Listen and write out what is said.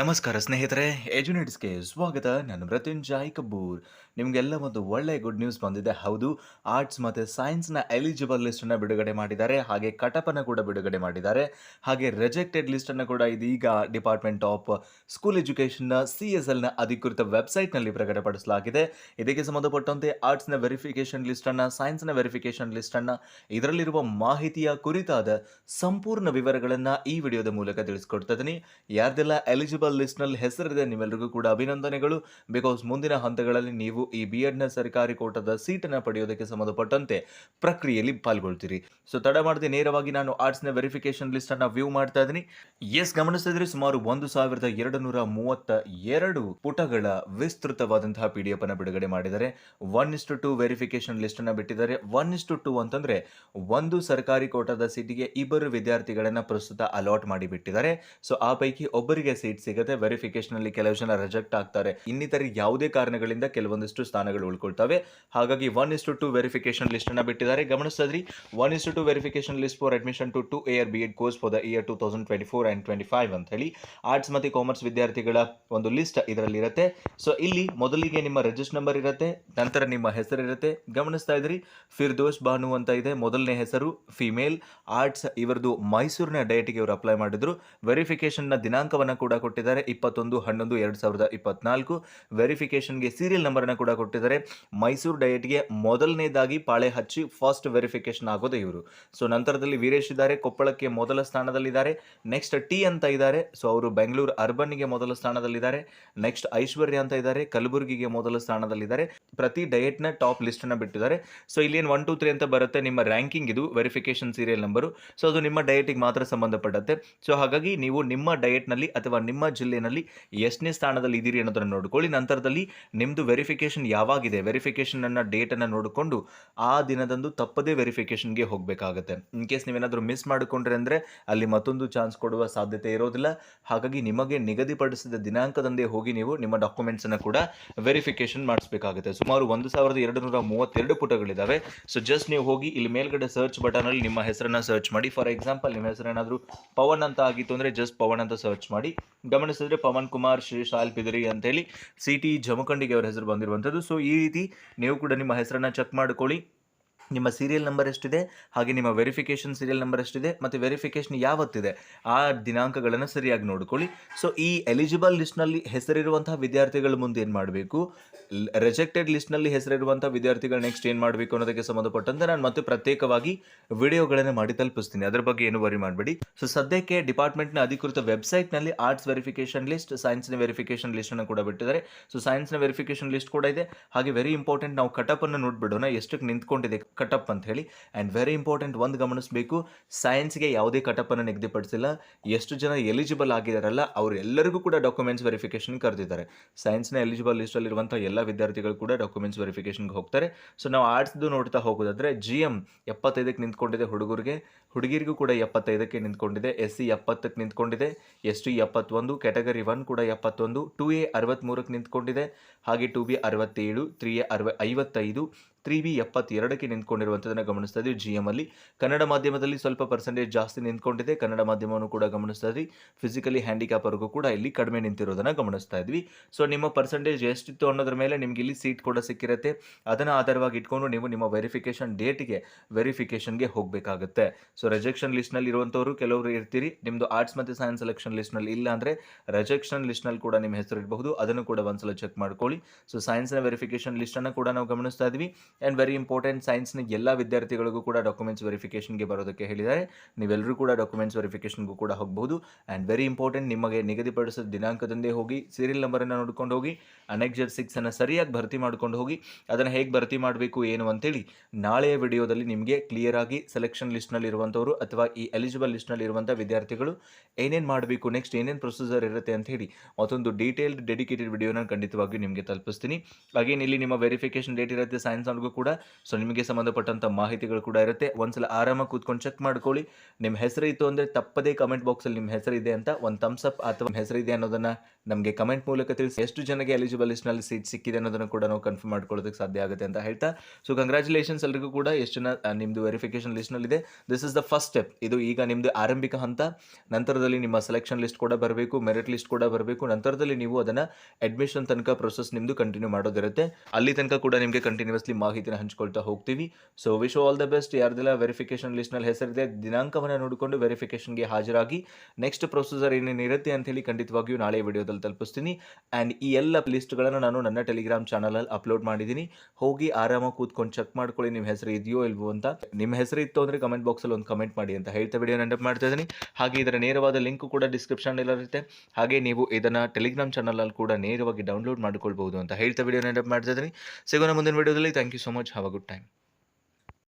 ನಮಸ್ಕಾರ ಸ್ನೇಹಿತರೆ ಎಜುನೇಟ್ಸ್ಗೆ ಸ್ವಾಗತ. ನಾನು ಮೃತ್ಯುಂಜಯ್ ಕಬ್ಬೂರ್ ನಿಮಗೆಲ್ಲ ಒಂದು ಒಳ್ಳೆ ಗುಡ್ ನ್ಯೂಸ್ ಬಂದಿದೆ. ಹೌದು ಆರ್ಟ್ಸ್ ಮತ್ತು ಸೈನ್ಸ್ನ ಎಲಿಜಿಬಲ್ ಲಿಸ್ಟನ್ನು ಬಿಡುಗಡೆ ಮಾಡಿದ್ದಾರೆ. ಹಾಗೆ ಕಟಪನ ಕೂಡ ಬಿಡುಗಡೆ ಮಾಡಿದ್ದಾರೆ. ಹಾಗೆ ರಿಜೆಕ್ಟೆಡ್ ಲಿಸ್ಟನ್ನು ಕೂಡ ಇದೀಗ ಡಿಪಾರ್ಟ್ಮೆಂಟ್ ಆಫ್ ಸ್ಕೂಲ್ ಎಜುಕೇಷನ್ನ ಸಿ ಎಸ್ ಎಲ್ನ ಅಧಿಕೃತ ವೆಬ್ಸೈಟ್ನಲ್ಲಿ ಪ್ರಕಟಪಡಿಸಲಾಗಿದೆ. ಇದಕ್ಕೆ ಸಂಬಂಧಪಟ್ಟಂತೆ ಆರ್ಟ್ಸ್ನ ವೆರಿಫಿಕೇಷನ್ ಲಿಸ್ಟನ್ನು ಸೈನ್ಸ್ನ ವೆರಿಫಿಕೇಷನ್ ಲಿಸ್ಟನ್ನು ಇದರಲ್ಲಿರುವ ಮಾಹಿತಿಯ ಕುರಿತಾದ ಸಂಪೂರ್ಣ ವಿವರಗಳನ್ನು ಈ ವಿಡಿಯೋದ ಮೂಲಕ ತಿಳಿಸ್ಕೊಡ್ತಾ ಇದ್ದೀನಿ ಯಾರ್ದೆಲ್ಲ ಎಲಿಜಿಬಲ್ ಲಿಸ್ಟ್ನಲ್ಲಿ ಹೆಸರಿದೆ ನಿಮ್ಮೆಲ್ಲರಿಗೂ ಕೂಡ ಅಭಿನಂದನೆಗಳು. ಬಿಕಾಸ್ ಮುಂದಿನ ಹಂತಗಳಲ್ಲಿ ನೀವು ಈ ಬಿ ಎಡ್ನ ಸರ್ಕಾರಿ ಕೋಟದ ಸೀಟನ್ನು ಪಡೆಯೋದಕ್ಕೆ ಸಂಬಂಧಪಟ್ಟಂತೆ ಪ್ರಕ್ರಿಯೆಯಲ್ಲಿ ಪಾಲ್ಗೊಳ್ತೀರಿ. ಸೊ ತಡ ಮಾಡದೆ ನೇರವಾಗಿ ನಾನು ಆರ್ಟ್ಸ್ನ ವೆರಿಫಿಕೇಶನ್ ಲಿಸ್ಟನ್ನು ವ್ಯೂ ಮಾಡ್ತಾ ಇದ್ದೀನಿ. ಎಸ್ ಗಮನಿಸಿದ್ರೆ ಸುಮಾರು ಒಂದು ಸಾವಿರದ ಎರಡು ನೂರ ಮೂವತ್ತ ಎರಡು ಪುಟಗಳ ವಿಸ್ತೃತವಾದಂತಹ ಪಿ ಡಿ ಎಫ್ ಅನ್ನು ಬಿಡುಗಡೆ ಮಾಡಿದ್ದಾರೆ. ಒನ್ ಇಸ್ಟು ಟು ವೆರಿಫಿಕೇಶನ್ ಲಿಸ್ಟನ್ನು ಬಿಟ್ಟಿದ್ದಾರೆ. ಒನ್ ಇಸ್ಟು ಟು ಅಂತಂದ್ರೆ ಒಂದು ಸರ್ಕಾರಿ ಕೋಟದ ಸೀಟಿಗೆ ಇಬ್ಬರು ವಿದ್ಯಾರ್ಥಿಗಳನ್ನ ಪ್ರಸ್ತುತ ಅಲಾಟ್ ಮಾಡಿ ಬಿಟ್ಟಿದ್ದಾರೆ. ಸೊ ಆ ಪೈಕಿ ಒಬ್ಬರಿಗೆ ಸೀಟ್ ಸಿಗುತ್ತೆ ವೆರಿಫಿಕೇಶನ್ ಅಲ್ಲಿ ಕೆಲವು ಜನ ರಿಜೆಕ್ಟ್ ಆಗ್ತಾರೆ. ಇನ್ನಿತರ ಯಾವುದೇ ಕಾರಣಗಳಿಂದ ಕೆಲವೊಂದಿಷ್ಟು ಸ್ಥಾನಗಳು ಉಳ್ಕೊಳ್ತವೆ. ಹಾಗಾಗಿ one is to two verification list ಅನ್ನ ಬಿಟ್ಟಿದ್ದಾರೆ. ಗಮನಿಸಿದ್ರಿ one is to verification list for admission to two year B Ed course for the year two thousand twenty four and twenty five ಅಂತ ಹೇಳಿ ಆರ್ಟ್ಸ್ ಮತ್ತು ಕಾಮರ್ಸ್ ವಿದ್ಯಾರ್ಥಿಗಳ ಒಂದು list ಇದರಲ್ಲಿ ಇರುತ್ತೆ. So ಇಲ್ಲಿ ಮೊದಲಿಗೆ ನಿಮ್ಮ ರಿಜಿಸ್ಟರ್ ನಂಬರ್ ಇರುತ್ತೆ, ನಂತರ ನಿಮ್ಮ ಹೆಸರು ಇರುತ್ತೆ. ಗಮನಿಸ್ತಾ ಇದ್ರಿ ಫಿರ್ದೋಸ್ ಬಾನು ಅಂತ ಇದೆ, ಮೊದಲನೇ ಹೆಸರು ಫಿಮೇಲ್ ಆರ್ಟ್ಸ್ ಇವರದು ಮೈಸೂರಿನ ಡಯಟಿಗೆ ಇವರು ಅಪ್ಲೈ ಮಾಡಿದ್ರು. ವೆರಿಫಿಕೇಷನ್ನ ದಿನಾಂಕವನ್ನು ಕೂಡ ಕೊಟ್ಟಿದ್ದಾರೆ, ಇಪ್ಪತ್ತೊಂದು, ಹನ್ನೊಂದು, ಎರಡು ಸಾವಿರದ ಇಪ್ಪತ್ನಾಲ್ಕು. ವೆರಿಫಿಕೇಷನ್ಗೆ ಸೀರಿಯಲ್ ನಂಬರನ್ನು ಕೂಡ ಕೊಟ್ಟಿದ್ದಾರೆ. ಮೈಸೂರು ಡಯಟ್ಗೆ ಮೊದಲನೇದಾಗಿ ಪಾಳೆ ಹಚ್ಚಿ ಫಸ್ಟ್ ವೆರಿಫಿಕೇಶನ್ ಆಗೋದು ಇವರು. ಸೊ ನಂತರದಲ್ಲಿ ವೀರೇಶ್ ಇದ್ದಾರೆ, ಕೊಪ್ಪಳಕ್ಕೆ ಮೊದಲ ಸ್ಥಾನದಲ್ಲಿದ್ದಾರೆ. ನೆಕ್ಸ್ಟ್ ಟಿ ಅಂತ ಇದ್ದಾರೆ ಸೊ ಅವರು ಬೆಂಗಳೂರು ಅರ್ಬನ್ಗೆ ಮೊದಲ ಸ್ಥಾನದಲ್ಲಿದ್ದಾರೆ. ನೆಕ್ಸ್ಟ್ ಐಶ್ವರ್ಯ ಅಂತ ಇದ್ದಾರೆ, ಕಲಬುರಗಿಗೆ ಮೊದಲ ಸ್ಥಾನದಲ್ಲಿದ್ದಾರೆ. ಪ್ರತಿ ಡಯಟ್ನ ಟಾಪ್ ಲಿಸ್ಟನ್ನು ಬಿಟ್ಟಿದ್ದಾರೆ. ಸೊ ಇಲ್ಲಿ ಏನು ಒನ್ ಟು ತ್ರೀ ಅಂತ ಬರುತ್ತೆ, ನಿಮ್ಮ ರ್ಯಾಂಕಿಂಗ್ ಇದು ವೆರಿಫಿಕೇಶನ್ ಸೀರಿಯಲ್ ನಂಬರು. ಸೊ ಅದು ನಿಮ್ಮ ಡಯಟಿಗೆ ಮಾತ್ರ ಸಂಬಂಧಪಟ್ಟಂತೆ. ಸೊ ಹಾಗಾಗಿ ನೀವು ನಿಮ್ಮ ಡಯಟ್ನಲ್ಲಿ ಅಥವಾ ನಿಮ್ಮ ಜಿಲ್ಲೆಯಲ್ಲಿ ಎಷ್ಟನೇ ಸ್ಥಾನದಲ್ಲಿ ಇದ್ದೀರಿ ಅನ್ನೋದನ್ನು ನೋಡ್ಕೊಳ್ಳಿ. ನಂತರದಲ್ಲಿ ನಿಮ್ಮದು ವೆರಿಫಿಕೇಶನ್ ಯಾವಾಗಿದೆ? ವೆರಿಫಿಕೇಶನ್ ಅನ್ನ ಡೇಟನ್ನು ನೋಡಿಕೊಂಡು ಆ ದಿನದಂದು ತಪ್ಪದೇ ವೆರಿಫಿಕೇಶನ್ಗೆ ಹೋಗಬೇಕಾಗುತ್ತೆ. ಇನ್ ಕೇಸ್ ನೀವೇನಾದರೂ ಮಿಸ್ ಮಾಡಿಕೊಂಡ್ರೆ ಅಂದರೆ ಅಲ್ಲಿ ಮತ್ತೊಂದು ಚಾನ್ಸ್ ಕೊಡುವ ಸಾಧ್ಯತೆ ಇರೋದಿಲ್ಲ. ಹಾಗಾಗಿ ನಿಮಗೆ ನಿಗದಿಪಡಿಸಿದ ದಿನಾಂಕದಂದೇ ಹೋಗಿ ನೀವು ನಿಮ್ಮ ಡಾಕ್ಯುಮೆಂಟ್ಸನ್ನು ಕೂಡ ವೆರಿಫಿಕೇಶನ್ ಮಾಡಿಸಬೇಕಾಗುತ್ತೆ. ಸುಮಾರು ಒಂದು ಸಾವಿರದ ಎರಡು ನೂರ ಮೂವತ್ತೆರಡು ಪುಟಗಳಿದ್ದಾವೆ ಸೊ ಜಸ್ಟ್ ನೀವು ಹೋಗಿ ಇಲ್ಲಿ ಮೇಲ್ಗಡೆ ಸರ್ಚ್ ಬಟನಲ್ಲಿ ನಿಮ್ಮ ಹೆಸರನ್ನ ಸರ್ಚ್ ಮಾಡಿ. ಫಾರ್ ಎಕ್ಸಾಂಪಲ್ ನಿಮ್ಮ ಹೆಸರು ಏನಾದರೂ ಪವನ್ ಅಂತ ಆಗಿತ್ತು ಅಂದರೆ ಜಸ್ಟ್ ಪವನ್ ಅಂತ ಸರ್ಚ್ ಮಾಡಿ. ಗಮನಿಸಿದ್ರೆ ಪವನ್ ಕುಮಾರ್ ಶ್ರೀ ಶಾಲ್ ಪಿದರಿ ಅಂತೇಳಿ ಸಿ ಟಿ ಜಮಖಂಡಿಗೆ ಅವರ ಹೆಸರು ಬಂದಿರುವಂಥದ್ದು ಸೊ ಈ ರೀತಿ ನೀವು ಕೂಡ ನಿಮ್ಮ ಹೆಸರನ್ನ ಚೆಕ್ ಮಾಡ್ಕೊಳ್ಳಿ. ನಿಮ್ಮ ಸೀರಿಯಲ್ ನಂಬರ್ ಎಷ್ಟಿದೆ? ಹಾಗೆ ನಿಮ್ಮ ವೆರಿಫಿಕೇಷನ್ ಸೀರಿಯಲ್ ನಂಬರ್ ಎಷ್ಟಿದೆ? ಮತ್ತು ವೆರಿಫಿಕೇಷನ್ ಯಾವತ್ತಿದೆ? ಆ ದಿನಾಂಕಗಳನ್ನು ಸರಿಯಾಗಿ ನೋಡ್ಕೊಳ್ಳಿ. ಸೊ ಈ ಎಲಿಜಿಬಲ್ ಲಿಸ್ಟ್ನಲ್ಲಿ ಹೆಸರಿರುವಂತಹ ವಿದ್ಯಾರ್ಥಿಗಳ ಮುಂದೆ ಏನು ಮಾಡಬೇಕು? ರಿಜೆಕ್ಟೆಡ್ ಲಿಸ್ಟ್ನಲ್ಲಿ ಹೆಸರಿರುವಂಥ ವಿದ್ಯಾರ್ಥಿಗಳು ನೆಕ್ಸ್ಟ್ ಏನು ಮಾಡಬೇಕು ಅನ್ನೋದಕ್ಕೆ ಸಂಬಂಧಪಟ್ಟಂತೆ ನಾನು ಮತ್ತೆ ಪ್ರತ್ಯೇಕವಾಗಿ ವಿಡಿಯೋಗಳನ್ನು ಮಾಡಿ ತಲುಪಿಸ್ತೀನಿ. ಅದರ ಬಗ್ಗೆ ಏನು ವರಿ ಮಾಡಬೇಡಿ. ಸೊ ಸದ್ಯಕ್ಕೆ ಡಿಪಾರ್ಟ್ಮೆಂಟ್ನ ಅಧಿಕೃತ ವೆಬ್ಸೈಟ್ನಲ್ಲಿ ಆರ್ಟ್ಸ್ ವೆರಿಫಿಕೇಷನ್ ಲಿಸ್ಟ್ ಸೈನ್ಸ್ನ ವೆರಿಫಿಕೇಷನ್ ಲಿಸ್ಟನ್ನು ಕೂಡ ಬಿಟ್ಟಿದ್ದಾರೆ. ಸೊ ಸೈನ್ಸ್ನ ವೆರಿಫಿಕೇಷನ್ ಲಿಸ್ಟ್ ಕೂಡ ಇದೆ. ಹಾಗೆ ವೆರಿ ಇಂಪಾರ್ಟೆಂಟ್ ನಾವು ಕಟಪನ್ನು ನೋಡ್ಬಿಡೋಣ. ಎಷ್ಟಕ್ಕೆ ನಿಂತ್ಕೊಂಡಿದೆ? ಕಟಪ್ ಅಂತ ಹೇಳಿ. ಆ್ಯಂಡ್ ವೆರಿ ಇಂಪಾರ್ಟೆಂಟ್ ಒಂದು ಗಮನಿಸಬೇಕು ಸೈನ್ಸ್ಗೆ ಯಾವುದೇ ಕಟಪನ್ನು ನಿಗದಿಪಡಿಸಿಲ್ಲ. ಎಷ್ಟು ಜನ ಎಲಿಜಿಬಲ್ ಆಗಿದಾರಲ್ಲ, ಅವರೆಲ್ಲರಿಗೂ ಕೂಡ ಡಾಕ್ಯುಮೆಂಟ್ಸ್ ವೆರಿಫಿಕೇಷನ್ ಕರೆದಿದ್ದಾರೆ. ಸೈನ್ಸ್ನ ಎಲಿಜಿಬಲ್ ಲಿಸ್ಟಲ್ಲಿರುವಂಥ ಎಲ್ಲ ವಿದ್ಯಾರ್ಥಿಗಳು ಕೂಡ ಡಾಕ್ಯುಮೆಂಟ್ಸ್ ವೆರಿಫಿಕೇಷನ್ಗೆ ಹೋಗ್ತಾರೆ. ಸೊ ನಾವು ಆರ್ಟ್ಸ್ದು ನೋಡ್ತಾ ಹೋಗೋದಾದರೆ ಜಿ ಎಂ ಎಪ್ಪತ್ತೈದಕ್ಕೆ ನಿಂತ್ಕೊಂಡಿದೆ ಹುಡುಗರಿಗೆ, ಹುಡುಗಿರಿಗೂ ಕೂಡ ಎಪ್ಪತ್ತೈದಕ್ಕೆ ನಿಂತ್ಕೊಂಡಿದೆ ಎಸ್ ಸಿ ಎಪ್ಪತ್ತಕ್ಕೆ ನಿಂತ್ಕೊಂಡಿದೆ ಎಸ್ ಟಿ ಎಪ್ಪತ್ತೊಂದು ಕ್ಯಾಟಗರಿ ಒನ್ ಕೂಡ ಎಪ್ಪತ್ತೊಂದು ಟು ಎ ಅರವತ್ತ್ಮೂರಕ್ಕೆ ನಿಂತ್ಕೊಂಡಿದೆ, ಹಾಗೆ ಟು ಬಿ ಅರವತ್ತೇಳು ತ್ರೀ ಎ ಅರವ ಐವತ್ತೈದು ತ್ರೀ ಬಿ ಎಪ್ಪತ್ತೆರಡಕ್ಕೆ ನಿಂತ್ಕೊಂಡಿರುವಂಥದ್ದನ್ನು ಗಮನಿಸ್ತಾ ಇದ್ದೀವಿ ಜಿ ಅಲ್ಲಿ. ಕನ್ನಡ ಮಾಧ್ಯಮದಲ್ಲಿ ಸ್ವಲ್ಪ ಪರ್ಸೆಂಟೇಜ್ ಜಾಸ್ತಿ ನಿಂತ್ಕೊಂಡಿದೆ. ಕನ್ನಡ ಮಾಧ್ಯಮವನ್ನು ಕೂಡ ಗಮನಿಸ್ತಾ ಇದ್ವಿ. ಫಿಸಿಕಲಿ ಹ್ಯಾಂಡಿಕ್ಯಾಪರ್ಗೂ ಕೂಡ ಇಲ್ಲಿ ಕಡಿಮೆ ನಿಂತಿರೋದನ್ನು ಗಮನಿಸ್ತಾ ಇದ್ವಿ. ಸೊ ನಿಮ್ಮ ಪರ್ಸೆಂಟೇಜ್ ಎಷ್ಟಿತ್ತು ಅನ್ನೋದ್ರ ಮೇಲೆ ನಿಮ್ಗೆ ಇಲ್ಲಿ ಸೀಟ್ ಕೂಡ ಸಿಕ್ಕಿರುತ್ತೆ. ಅದನ್ನು ಆಧಾರವಾಗಿ ಇಟ್ಕೊಂಡು ನೀವು ನಿಮ್ಮ ವೆರಿಫಿಕೇಷನ್ ಡೇಟ್ಗೆ ವೆರಿಫಿಕೇಷನ್ಗೆ ಹೋಗಬೇಕಾಗುತ್ತೆ. ಸೊ ರಿಜೆಕ್ಷನ್ ಲಿಸ್ಟ್ನಲ್ಲಿ ಇರುವಂಥವ್ರು ಕೆಲವರು ಇರ್ತೀರಿ. ನಿಮ್ಮದು ಆರ್ಟ್ಸ್ ಮತ್ತು ಸೈನ್ಸ್ ಸೆಲೆಕ್ಷನ್ ಲಿಸ್ಟ್ನಲ್ಲಿ ಇಲ್ಲ ಅಂದರೆ ರಿಜೆಕ್ಷನ್ ಲಿಸ್ಟ್ನಲ್ಲಿ ಕೂಡ ನಿಮ್ಮ ಹೆಸರು ಇರಬಹುದು ಅದನ್ನು ಕೂಡ ಒಂದ್ಸಲ ಚೆಕ್ ಮಾಡ್ಕೊಳ್ಳಿ. ಸೊ ಸೈನ್ಸ್ನ ವೆರಿಫಿಕೇಷನ್ ಲಿಸ್ಟನ್ನು ಕೂಡ ನಾವು ಗಮನಿಸ್ತಾ ಇದ್ವಿ. ಆ್ಯಂಡ್ ವೆರಿ ಇಂಪಾರ್ಟೆಂಟ್ ಸೈನ್ಸ್ನ ಎಲ್ಲ ವಿದ್ಯಾರ್ಥಿಗಳಿಗೂ ಕೂಡ ಡಾಕ್ಯುಮೆಂಟ್ಸ್ ವೆರಿಫಿಕೇಷನ್ಗೆ ಬರೋದಕ್ಕೆ ಹೇಳಿದ್ದಾರೆ. ನೀವೆಲ್ಲರೂ ಕೂಡ ಡಾಕ್ಯುಮೆಂಟ್ಸ್ ವೆರಿಫಿಕೇಷನ್ಗೂ ಕೂಡ ಹೋಗಬಹುದು. ಆ್ಯಂಡ್ ವೆರಿ ಇಂಪಾರ್ಟೆಂಟ್ ನಿಮಗೆ ನಿಗದಿಪಡಿಸಿದ ದಿನಾಂಕದಂದೇ ಹೋಗಿ ಸೀರಿಯಲ್ ನಂಬರನ್ನು ನೋಡ್ಕೊಂಡು ಹೋಗಿ ಅನೆಕ್ಜರ್ ಸಿಕ್ಸನ್ನು ಸರಿಯಾಗಿ ಭರ್ತಿ ಮಾಡ್ಕೊಂಡು ಹೋಗಿ, ಅದನ್ನು ಹೇಗೆ ಭರ್ತಿ ಮಾಡಬೇಕು, ಏನು ಅಂತೇಳಿ ನಾಳೆಯ ವಿಡಿಯೋದಲ್ಲಿ ನಿಮಗೆ ಕ್ಲಿಯರ್ ಆಗಿ ಸೆಲೆಕ್ಷನ್ ಲಿಸ್ಟ್ನಲ್ಲಿ ಇರುವಂಥವರು ಅಥವಾ ಈ ಎಲಿಜಿಬಲ್ ಲಿಸ್ಟ್ನಲ್ಲಿ ಇರುವಂಥ ವಿದ್ಯಾರ್ಥಿಗಳು ಏನೇನು ಮಾಡಬೇಕು ನೆಕ್ಸ್ಟ್ ಏನೇನು ಪ್ರೊಸೀಜರ್ ಇರುತ್ತೆ ಅಂತ ಹೇಳಿ ಮತ್ತೊಂದು ಡೀಟೇಲ್ಡ್ ಡೆಡಿಕೇಟೆಡ್ ವಿಡಿಯೋನ ಖಂಡಿತವಾಗಿಯೂ ನಿಮಗೆ ತಲುಪಿಸ್ತೀನಿ. ಹಾಗೇನು ಇಲ್ಲಿ ನಿಮ್ಮ ವೆರಿಫಿಕೇಷನ್ ಡೇಟ್ ಇರುತ್ತೆ ಸೈನ್ಸ್ ಅವ್ರಿಗೂ ಕೂಡ. ಸೊ ನಿಮಗೆ ಸಂಬಂಧಪಟ್ಟಂಥ ಮಾಹಿತಿಗಳು ಕೂಡ ಇರುತ್ತೆ. ಒಂದ್ಸಲ ಆರಾಮಾಗಿ ಕೂತ್ಕೊಂಡು ಚೆಕ್ ಮಾಡ್ಕೊಳ್ಳಿ. ನಿಮ್ಮ ಹೆಸರು ಇತ್ತು ಅಂದರೆ ತಪ್ಪದೇ ಕಮೆಂಟ್ ಬಾಕ್ಸಲ್ಲಿ ನಿಮ್ಮ ಹೆಸರಿದೆ ಅಂತ ಒಂದು ಥಮ್ಸ್ ಅಪ್ ಅಥವಾ ಹೆಸರಿದೆ ಅನ್ನೋದನ್ನ ನಮಗೆ ಕಮೆಂಟ್ ಮೂಲಕ ತಿಳಿಸಿ ಎಷ್ಟು ಜನಕ್ಕೆ ಎಲಿಜಿಬಲ್ ಲಿಸ್ಟ್ನಲ್ಲಿ ಸೀಟ್ ಸಿಕ್ಕಿದೆ ಅನ್ನೋದನ್ನು ಕೂಡ ನಾವು ಕನ್ಫರ್ಮ್ ಮಾಡ್ಕೊಳ್ಳೋದಕ್ಕೆ ಸಾಧ್ಯ ಆಗುತ್ತೆ ಅಂತ ಹೇಳ್ತಾ. ಸೊ ಕಂಗ್ರ್ಯಾಚುಲೇಷನ್ಸ್ ಎಲ್ಲರಿಗೂ ಕೂಡ ಎಷ್ಟು ಜನ ನಿಮ್ಮದು ನಿಮ್ದು verification ಲಿಸ್ಟ್ನಲ್ಲಿದೆ this is the first step ಇದು ಈಗ ನಿಮ್ಮದು ಆರಂಭಿಕ ಹಂತ. ನಂತರದಲ್ಲಿ ನಿಮ್ಮ ಸೆಲೆಕ್ಷನ್ ಲಿಸ್ಟ್ ಕೂಡ ಬರಬೇಕು ಮೆರಿಟ್ ಲಿಸ್ಟ್ ಕೂಡ ಬರಬೇಕು. ನಂತರದಲ್ಲಿ ನೀವು ಅದನ್ನು ಅಡ್ಮಿಷನ್ ತನಕ ಪ್ರೊಸೆಸ್ ನಿಮ್ಮದು ಕಂಟಿನ್ಯೂ ಮಾಡೋದಿರುತ್ತೆ. ಅಲ್ಲಿ ತನಕ ಕೂಡ ನಿಮಗೆ ಕಂಟಿನ್ಯೂಸ್ಲಿ ಮಾಹಿತಿನ ಹಂಚ್ಕೊಳ್ತಾ ಹೋಗ್ತೀವಿ. So wish all the best ಯಾರ್ದೆಲ್ಲ verification ಲಿಸ್ಟ್ನಲ್ಲಿ ಹೆಸರಿದೆ ದಿನಾಂಕವನ್ನು ನೋಡಿಕೊಂಡು ವೆರಿಫಿಕೇಶನ್ಗೆ ಹಾಜರಾಗಿ. ನೆಕ್ಸ್ಟ್ ಪ್ರೊಸೀಜರ್ ಏನೇನಿರುತ್ತೆ ಅಂತ ಹೇಳಿ ಖಂಡಿತವಾಗಿಯೂ ನಾಳೆ ವಿಡಿಯೋದಲ್ಲಿ ತಲುಪಿಸ್ತೀನಿ. ಆ್ಯಂಡ್ ಈ ಎಲ್ಲ ಲಿಸ್ಟ್ಗಳನ್ನು ನಾನು ನನ್ನ ಟೆಲಿಗ್ರಾಮ್ ಚಾನಲಲ್ಲಿ ಅಪ್ಲೋಡ್ ಮಾಡಿದ್ದೀನಿ. ಹೋಗಿ ಆರಾಮಾಗಿ ಕೂತ್ಕೊಂಡು ಚೆಕ್ ಮಾಡ್ಕೊಳ್ಳಿ ನಿಮ್ಮ ಹೆಸರು ಇದೆಯೋ ಇಲ್ವೋ ಅಂತ. ನಿಮ್ಮ ಹೆಸರು ಇತ್ತು ಅಂದರೆ ಕಮೆಂಟ್ ಬಾಕ್ಸಲ್ಲಿ ಒಂದು ಕಮೆಂಟ್ ಮಾಡಿ ಅಂತ ಹೇಳ್ತಾ ವಿಡಿಯೋ ನೆನಪು ಮಾಡ್ತಾ ಇದ್ದೀನಿ. ಹಾಗೆ ಇದರ ನೇರವಾದ ಲಿಂಕ್ ಕೂಡ ಡಿಸ್ಕ್ರಿಪ್ಷನ್ ಇರುತ್ತೆ. ಹಾಗೆ ನೀವು ಇದನ್ನು ಟೆಲಿಗ್ರಾಮ್ ಚಾನಲಲ್ಲಿ ಕೂಡ ನೇರವಾಗಿ ಡೌನ್ಲೋಡ್ ಮಾಡ್ಕೊಳ್ಬಹುದು ಅಂತ ಹೇಳ್ತಾ ವಿಡಿಯೋ ನೆನಪು ಮಾಡ್ತಾ ಇದ್ದೀನಿ. ಸಿಗೋಣ ಮುಂದಿನ ವಿಡಿಯೋದಲ್ಲಿ thank you so much have a good time